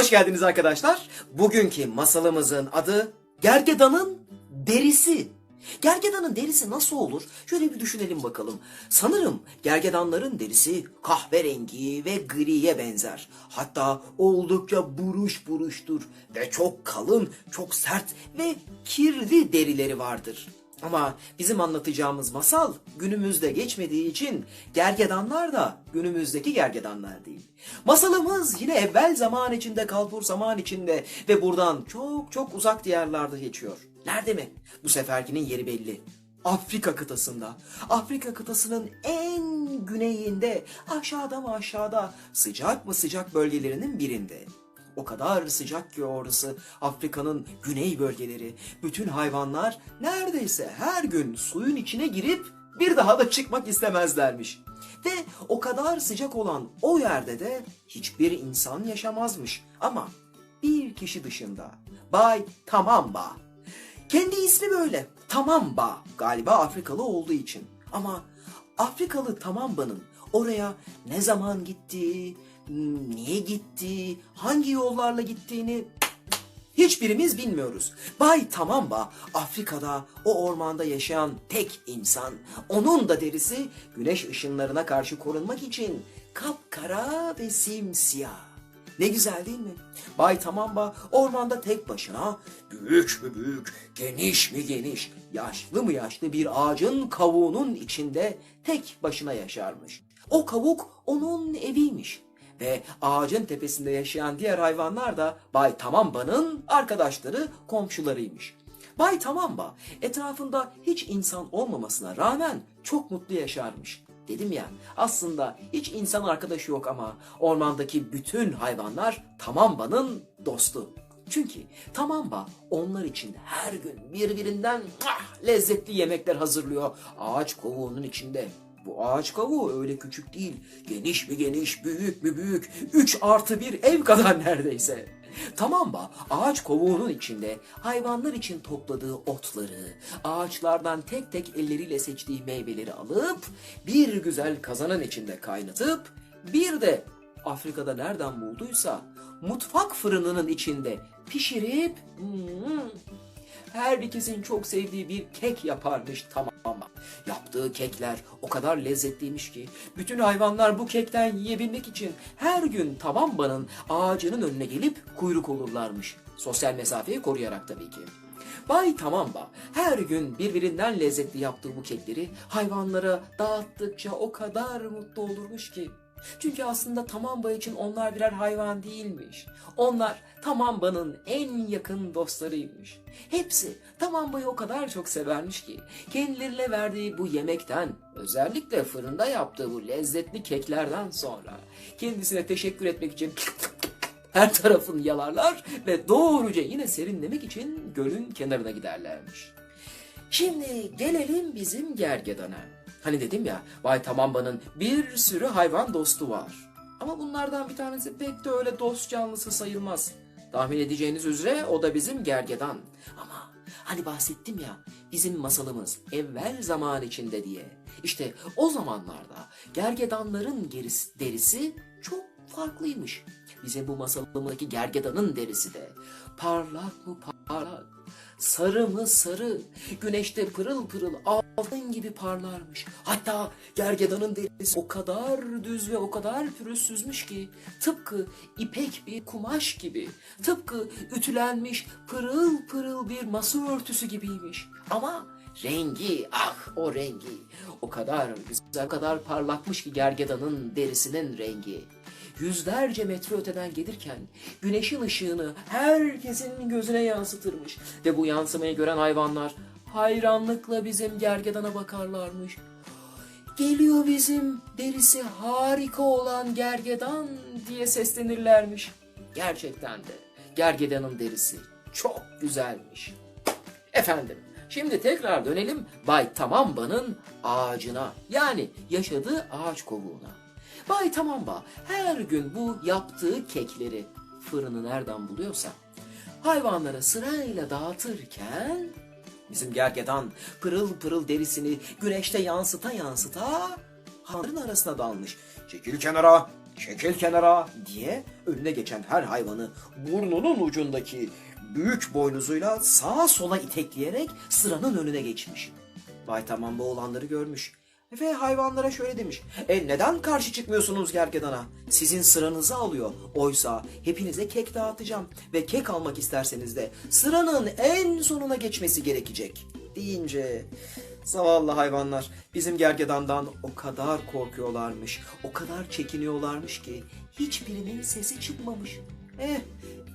Hoş geldiniz arkadaşlar. Bugünkü masalımızın adı Gergedan'ın derisi. Gergedanın derisi nasıl olur? Şöyle bir düşünelim bakalım. Sanırım gergedanların derisi kahverengi ve griye benzer. Hatta oldukça buruş buruştur ve çok kalın, çok sert ve kirli derileri vardır. Ama bizim anlatacağımız masal günümüzde geçmediği için gergedanlar da günümüzdeki gergedanlar değil. Masalımız yine evvel zaman içinde, kalbur zaman içinde ve buradan çok çok uzak diyarlarda geçiyor. Nerede mi? Bu seferkinin yeri belli. Afrika kıtasında. Afrika kıtasının en güneyinde, aşağıda mı aşağıda, sıcak mı sıcak bölgelerinin birinde. O kadar sıcak ki orası Afrika'nın güney bölgeleri. Bütün hayvanlar neredeyse her gün suyun içine girip bir daha da çıkmak istemezlermiş. Ve o kadar sıcak olan o yerde de hiçbir insan yaşamazmış. Ama bir kişi dışında Bay Tamamba. Kendi ismi böyle Tamamba galiba Afrikalı olduğu için. Ama Afrikalı Tamamba'nın oraya ne zaman gittiği, niye gitti, hangi yollarla gittiğini hiçbirimiz bilmiyoruz. Bay Tamamba Afrika'da o ormanda yaşayan tek insan. Onun da derisi güneş ışınlarına karşı korunmak için kapkara ve simsiyah. Ne güzel değil mi? Bay Tamamba ormanda tek başına büyük mü büyük, geniş mi geniş, yaşlı mı yaşlı bir ağacın kavuğunun içinde tek başına yaşarmış. O kavuk onun eviymiş ve ağacın tepesinde yaşayan diğer hayvanlar da Bay Tamamba'nın arkadaşları, komşularıymış. Bay Tamamba etrafında hiç insan olmamasına rağmen çok mutlu yaşarmış. Dedim ya aslında hiç insan arkadaşı yok ama ormandaki bütün hayvanlar Tamamba'nın dostu. Çünkü Tamamba onlar için her gün birbirinden ah, lezzetli yemekler hazırlıyor. Ağaç kovuğunun içinde. Bu ağaç kavuğu öyle küçük değil. Geniş mi geniş, büyük mü büyük. 3 artı bir ev kadar neredeyse. Tamamba ağaç kovuğunun içinde hayvanlar için topladığı otları, ağaçlardan tek tek elleriyle seçtiği meyveleri alıp bir güzel kazanın içinde kaynatıp bir de Afrika'da nereden bulduysa mutfak fırınının içinde pişirip hmm, her ikisinin çok sevdiği bir kek yaparmış tamam. Yaptığı kekler o kadar lezzetliymiş ki bütün hayvanlar bu kekten yiyebilmek için her gün Tamamba'nın ağacının önüne gelip kuyruk olurlarmış. Sosyal mesafeyi koruyarak tabii ki. Bay Tamamba her gün birbirinden lezzetli yaptığı bu kekleri hayvanlara dağıttıkça o kadar mutlu olurmuş ki. Çünkü aslında Tamamba için onlar birer hayvan değilmiş. Onlar Tamamba'nın en yakın dostlarıymış. Hepsi Tamamba'yı o kadar çok severmiş ki kendilerine verdiği bu yemekten özellikle fırında yaptığı bu lezzetli keklerden sonra kendisine teşekkür etmek için her tarafını yalarlar ve doğruca yine serinlemek için gölün kenarına giderlermiş. Şimdi gelelim bizim gergedana. Hani dedim ya Bay Tamamba'nın bir sürü hayvan dostu var. Ama bunlardan bir tanesi pek de öyle dost canlısı sayılmaz. Tahmin edeceğiniz üzere o da bizim gergedan. Ama hani bahsettim ya bizim masalımız evvel zaman içinde diye. İşte o zamanlarda gergedanların gerisi, derisi çok farklıymış. Bizim bu masalımızdaki gergedanın derisi de parlak mı parlak, sarı mı sarı, güneşte pırıl pırıl altın gibi parlarmış. Hatta gergedanın derisi o kadar düz ve o kadar pürüzsüzmüş ki tıpkı ipek bir kumaş gibi, tıpkı ütülenmiş pırıl pırıl bir masa örtüsü gibiymiş. Ama rengi ah o rengi o kadar güzel o kadar parlakmış ki gergedanın derisinin rengi yüzlerce metre öteden gelirken güneşin ışığını herkesin gözüne yansıtırmış ve bu yansımayı gören hayvanlar hayranlıkla bizim gergedana bakarlarmış. Geliyor bizim derisi harika olan gergedan diye seslenirlermiş. Gerçekten de gergedanın derisi çok güzelmiş. Efendim şimdi tekrar dönelim Bay Tamamba'nın ağacına yani yaşadığı ağaç kovuğuna. Bay Tamamba her gün bu yaptığı kekleri fırını nereden buluyorsa hayvanlara sırayla dağıtırken bizim gergedan pırıl pırıl derisini güneşte yansıta yansıta hayvanların arasına dalmış. Çekil kenara, çekil kenara diye önüne geçen her hayvanı burnunun ucundaki büyük boynuzuyla sağa sola itekleyerek sıranın önüne geçmiş. Bay Tamam bu olanları görmüş. Ve hayvanlara şöyle demiş. E neden karşı çıkmıyorsunuz gergedana? Sizin sıranızı alıyor. Oysa hepinize kek dağıtacağım. Ve kek almak isterseniz de sıranın en sonuna geçmesi gerekecek. Deyince zavallı hayvanlar bizim gergedandan o kadar korkuyorlarmış. O kadar çekiniyorlarmış ki hiçbirinin sesi çıkmamış. Eh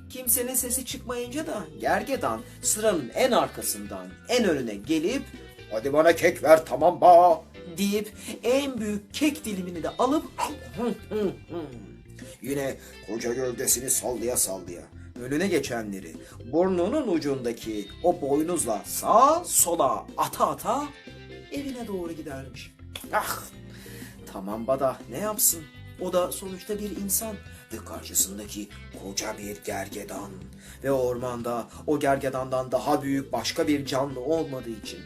kimsenin sesi çıkmayınca da gergedan sıranın en arkasından en önüne gelip Hadi bana kek ver tamam ba deyip en büyük kek dilimini de alıp yine koca gövdesini sallaya sallaya önüne geçenleri burnunun ucundaki o boynuzla sağa sola ata ata evine doğru gidermiş. Ah tamam bada ne yapsın? O da sonuçta bir insan ve karşısındaki koca bir gergedan ve ormanda o gergedandan daha büyük başka bir canlı olmadığı için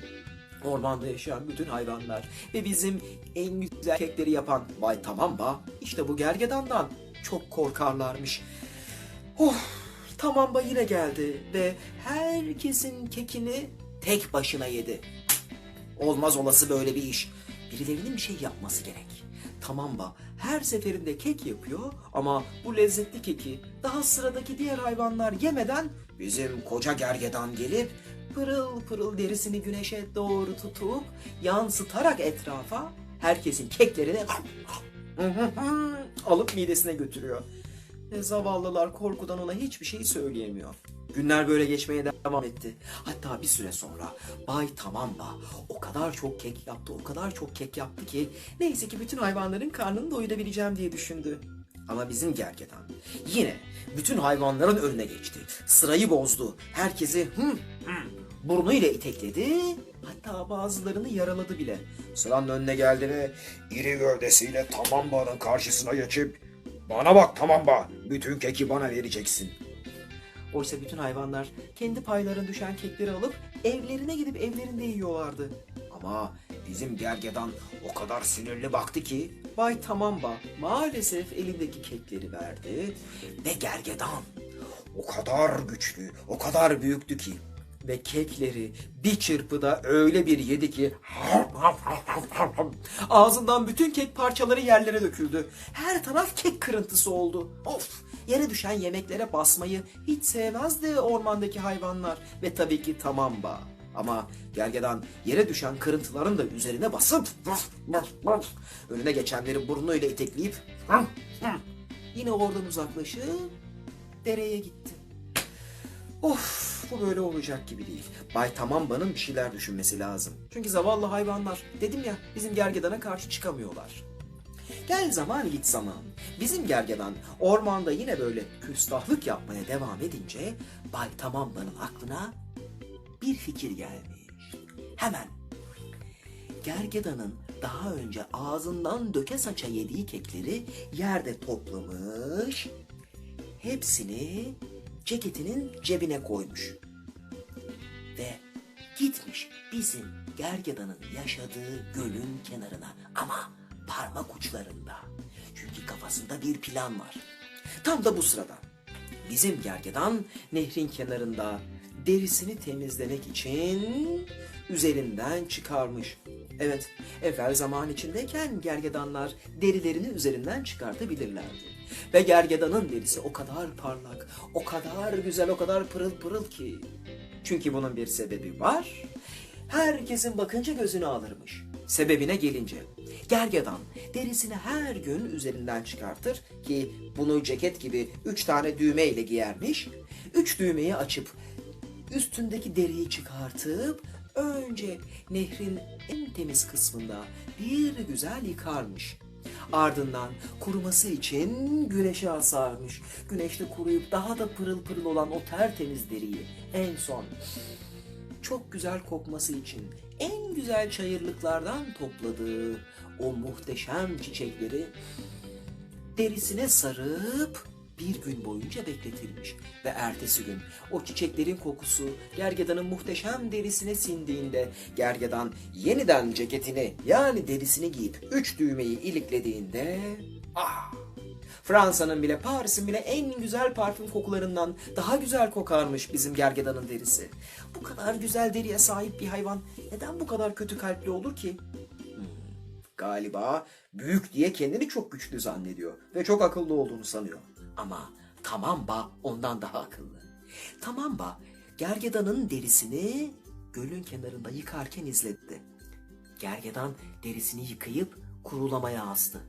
Ormanda yaşayan bütün hayvanlar ve bizim en güzel kekleri yapan Bay Tamamba işte bu gergedandan çok korkarlarmış. Oh, Tamamba yine geldi ve herkesin kekini tek başına yedi. Olmaz olası böyle bir iş. Birilerinin bir şey yapması gerek. Tamamba her seferinde kek yapıyor ama bu lezzetli keki daha sıradaki diğer hayvanlar yemeden bizim koca gergedan gelip pırıl pırıl derisini güneşe doğru tutup yansıtarak etrafa herkesin keklerini alıp midesine götürüyor. Ve zavallılar korkudan ona hiçbir şey söyleyemiyor. Günler böyle geçmeye devam etti. Hatta bir süre sonra Bay Tamamba o kadar çok kek yaptı, o kadar çok kek yaptı ki neyse ki bütün hayvanların karnını doyurabileceğim diye düşündü. Ama bizim gergedan yine bütün hayvanların önüne geçti. Sırayı bozdu. Herkesi hım hım burnuyla itekledi. Hatta bazılarını yaraladı bile. Sıranın önüne geldi mi iri gövdesiyle Tamamba'nın karşısına geçip bana bak Tamamba bütün keki bana vereceksin. Oysa bütün hayvanlar kendi paylarına düşen kekleri alıp evlerine gidip evlerinde yiyorlardı. Ama bizim gergedan o kadar sinirli baktı ki. Bay Tamamba maalesef elindeki kekleri verdi. Ve gergedan? O kadar güçlü, o kadar büyüktü ki. Ve kekleri bir çırpıda öyle bir yedi ki ağzından bütün kek parçaları yerlere döküldü. Her taraf kek kırıntısı oldu. Of! Yere düşen yemeklere basmayı hiç sevmezdi ormandaki hayvanlar ve tabii ki tamamba. Ama gergedan yere düşen kırıntıların da üzerine basıp önüne geçenleri burnuyla itekleyip yine oradan uzaklaşıp dereye gitti. Of bu böyle olacak gibi değil. Bay Tamamba'nın bir şeyler düşünmesi lazım. Çünkü zavallı hayvanlar dedim ya bizim gergedana karşı çıkamıyorlar. Gel zaman git zaman. Bizim gergedan ormanda yine böyle küstahlık yapmaya devam edince Bay Tamamba'nın aklına bir fikir gelmiş. Hemen gergedanın daha önce ağzından döke saça yediği kekleri yerde toplamış, hepsini ceketinin cebine koymuş. Gitmiş bizim gergedanın yaşadığı gölün kenarına ama parmak uçlarında. Çünkü kafasında bir plan var. Tam da bu sırada bizim gergedan nehrin kenarında derisini temizlemek için üzerinden çıkarmış. Evet, evvel zaman içindeyken gergedanlar derilerini üzerinden çıkartabilirlerdi. Ve gergedanın derisi o kadar parlak, o kadar güzel, o kadar pırıl pırıl ki. Çünkü bunun bir sebebi var. Herkesin bakınca gözünü alırmış. Sebebine gelince, gergedan derisini her gün üzerinden çıkartır ki bunu ceket gibi üç tane düğme ile giyermiş. Üç düğmeyi açıp üstündeki deriyi çıkartıp önce nehrin en temiz kısmında bir güzel yıkarmış. Ardından kuruması için güneşe asarmış. Güneşte kuruyup daha da pırıl pırıl olan o tertemiz deriyi en son çok güzel kokması için en güzel çayırlıklardan topladığı o muhteşem çiçekleri derisine sarıp bir gün boyunca bekletilmiş ve ertesi gün o çiçeklerin kokusu gergedanın muhteşem derisine sindiğinde gergedan yeniden ceketini yani derisini giyip üç düğmeyi iliklediğinde ah Fransa'nın bile Paris'in bile en güzel parfüm kokularından daha güzel kokarmış bizim gergedanın derisi. Bu kadar güzel deriye sahip bir hayvan neden bu kadar kötü kalpli olur ki? Hmm, galiba büyük diye kendini çok güçlü zannediyor ve çok akıllı olduğunu sanıyor. Ama Tamamba ondan daha akıllı. Tamamba gergedanın derisini gölün kenarında yıkarken izledi. Gergedan derisini yıkayıp kurulamaya astı.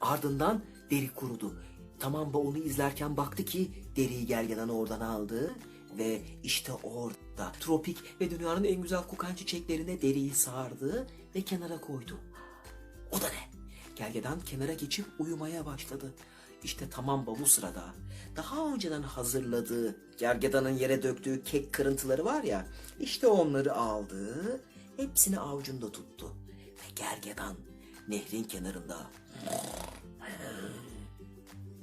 Ardından deri kurudu. Tamamba onu izlerken baktı ki deriyi gergedan oradan aldı ve işte orada tropik ve dünyanın en güzel kokan çiçeklerine deriyi sardı ve kenara koydu. O da ne? Gergedan kenara geçip uyumaya başladı. İşte tamam bu sırada daha önceden hazırladığı gergedanın yere döktüğü kek kırıntıları var ya işte onları aldı hepsini avucunda tuttu ve gergedan nehrin kenarında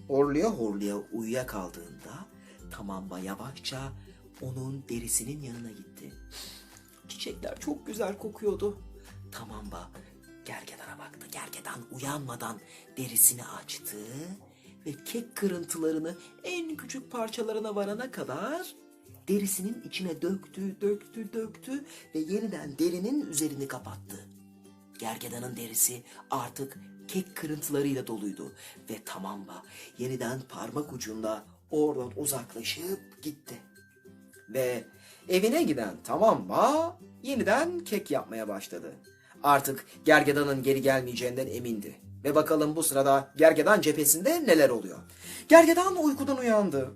horluya horluya uyuyakaldığında Tamamba yavaşça onun derisinin yanına gitti. Çiçekler çok güzel kokuyordu. Tamamba gergedana baktı. Gergedan uyanmadan derisini açtı ve kek kırıntılarını en küçük parçalarına varana kadar derisinin içine döktü, döktü, döktü ve yeniden derinin üzerini kapattı. Gergedanın derisi artık kek kırıntılarıyla doluydu ve Tamamba yeniden parmak ucunda oradan uzaklaşıp gitti. Ve evine giden Tamamba yeniden kek yapmaya başladı. Artık Gergedan'ın geri gelmeyeceğinden emindi. Ve bakalım bu sırada Gergedan cephesinde neler oluyor. Gergedan uykudan uyandı.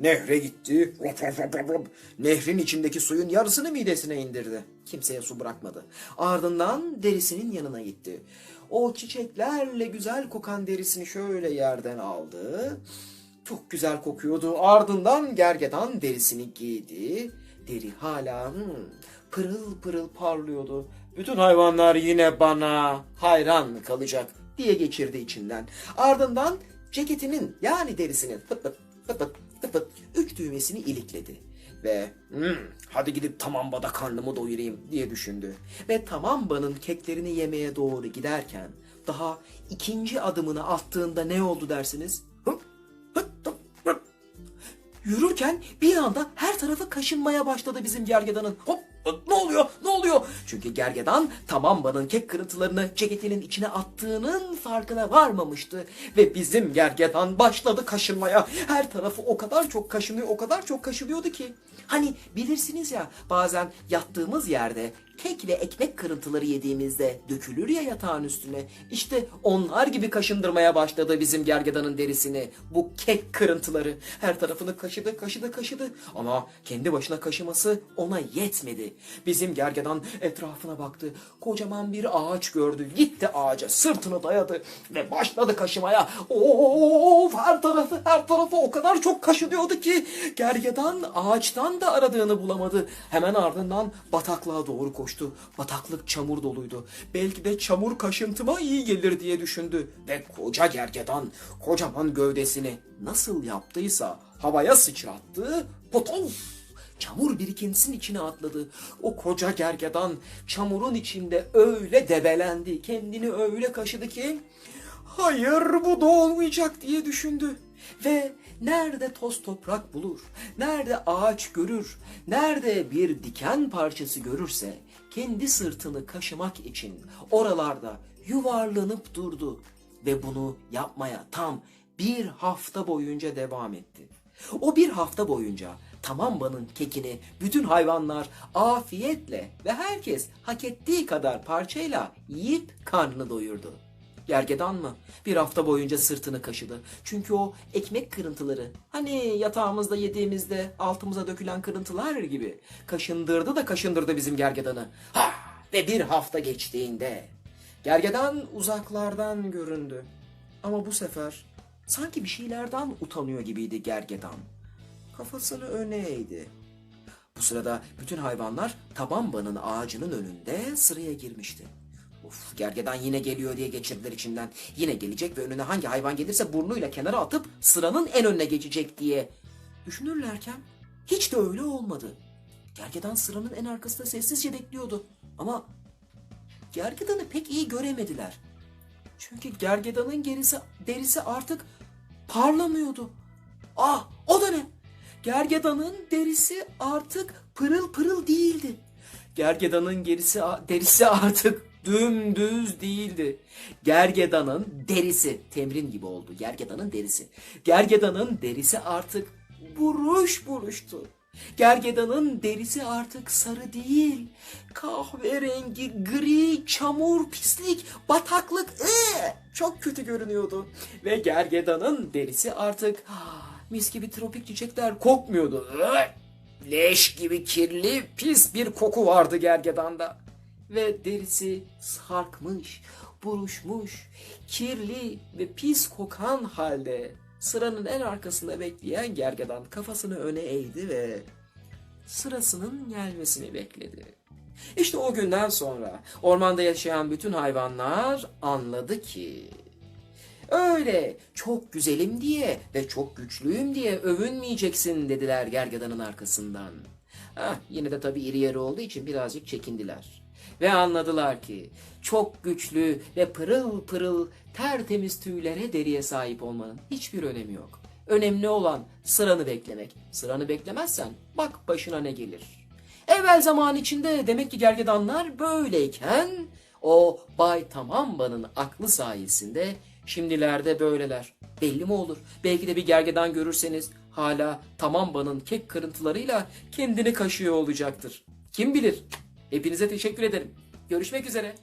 Nehre gitti. Nehrin içindeki suyun yarısını midesine indirdi. Kimseye su bırakmadı. Ardından derisinin yanına gitti. O çiçeklerle güzel kokan derisini şöyle yerden aldı. Çok güzel kokuyordu. Ardından gergedan derisini giydi. Deri hala hmm, pırıl pırıl parlıyordu. Bütün hayvanlar yine bana hayran kalacak diye geçirdi içinden. Ardından ceketinin yani derisinin pıt pıt pıt pıt pıt pıt üç düğmesini ilikledi. Ve "Hmm, hadi gidip Tamamba'da karnımı doyurayım diye düşündü. Ve Tamamba'nın keklerini yemeye doğru giderken daha ikinci adımını attığında ne oldu dersiniz? Yürürken bir anda her tarafı kaşınmaya başladı bizim gergedanın. Hop, ne oluyor ne oluyor? Çünkü gergedan Tamamba'nın kek kırıntılarını ceketinin içine attığının farkına varmamıştı. Ve bizim gergedan başladı kaşınmaya. Her tarafı o kadar çok kaşınıyor o kadar çok kaşınıyordu ki. Hani bilirsiniz ya bazen yattığımız yerde kek ve ekmek kırıntıları yediğimizde dökülür ya yatağın üstüne. İşte onlar gibi kaşındırmaya başladı bizim gergedanın derisini. Bu kek kırıntıları her tarafını kaşıdı kaşıdı kaşıdı. Ama kendi başına kaşıması ona yetmedi. Bizim gergedan etrafına baktı. Kocaman bir ağaç gördü. Gitti ağaca sırtını dayadı ve başladı kaşımaya. Of her tarafı her tarafı o kadar çok kaşınıyordu ki gergedan ağaçtan da aradığını bulamadı. Hemen ardından bataklığa doğru koştu. Bataklık çamur doluydu. Belki de çamur kaşıntıma iyi gelir diye düşündü. Ve koca gergedan kocaman gövdesini nasıl yaptıysa havaya sıçrattı. Potof! Çamur birikintisinin içine atladı. O koca gergedan çamurun içinde öyle debelendi. Kendini öyle kaşıdı ki hayır bu da olmayacak diye düşündü. Ve nerede toz toprak bulur, nerede ağaç görür, nerede bir diken parçası görürse kendi sırtını kaşımak için oralarda yuvarlanıp durdu. Ve bunu yapmaya tam bir hafta boyunca devam etti. O bir hafta boyunca Tamamba'nın kekini bütün hayvanlar afiyetle ve herkes hak ettiği kadar parçayla yiyip karnını doyurdu. Gergedan mı? Bir hafta boyunca sırtını kaşıdı. Çünkü o ekmek kırıntıları hani yatağımızda yediğimizde altımıza dökülen kırıntılar gibi kaşındırdı da kaşındırdı bizim gergedanı. Ha! Ve bir hafta geçtiğinde gergedan uzaklardan göründü. Ama bu sefer sanki bir şeylerden utanıyor gibiydi gergedan. Kafasını öne eğdi. Bu sırada bütün hayvanlar Tabamba'nın ağacının önünde sıraya girmişti. Of gergedan yine geliyor diye geçirdiler içinden. Yine gelecek ve önüne hangi hayvan gelirse burnuyla kenara atıp sıranın en önüne geçecek diye. Düşünürlerken hiç de öyle olmadı. Gergedan sıranın en arkasında sessizce bekliyordu. Ama gergedanı pek iyi göremediler. Çünkü gergedanın gerisi, derisi artık parlamıyordu. Ah o da ne? Gergedanın derisi artık pırıl pırıl değildi. Gergedanın gerisi, derisi artık dümdüz değildi. Gergedanın derisi, temrin gibi oldu. Gergedanın derisi. Gergedanın derisi artık buruş buruştu. Gergedanın derisi artık sarı değil. Kahverengi, gri, çamur, pislik, bataklık. ıı, çok kötü görünüyordu. Ve gergedanın derisi artık ah, mis gibi tropik çiçekler kokmuyordu. Leş gibi kirli, pis bir koku vardı gergedanda. Ve derisi sarkmış, buruşmuş, kirli ve pis kokan halde sıranın en arkasında bekleyen gergedan kafasını öne eğdi ve sırasının gelmesini bekledi. İşte o günden sonra ormanda yaşayan bütün hayvanlar anladı ki öyle çok güzelim diye ve çok güçlüyüm diye övünmeyeceksin dediler gergedanın arkasından. Ah, yine de tabii iri yarı olduğu için birazcık çekindiler. Ve anladılar ki çok güçlü ve pırıl pırıl tertemiz tüylere deriye sahip olmanın hiçbir önemi yok. Önemli olan sıranı beklemek. Sıranı beklemezsen bak başına ne gelir. Evvel zaman içinde demek ki gergedanlar böyleyken o Bay Tamamba'nın aklı sayesinde şimdilerde böyleler. Belli mi olur? Belki de bir gergedan görürseniz hala Tamamba'nın kek kırıntılarıyla kendini kaşıyor olacaktır. Kim bilir? Hepinize teşekkür ederim. Görüşmek üzere.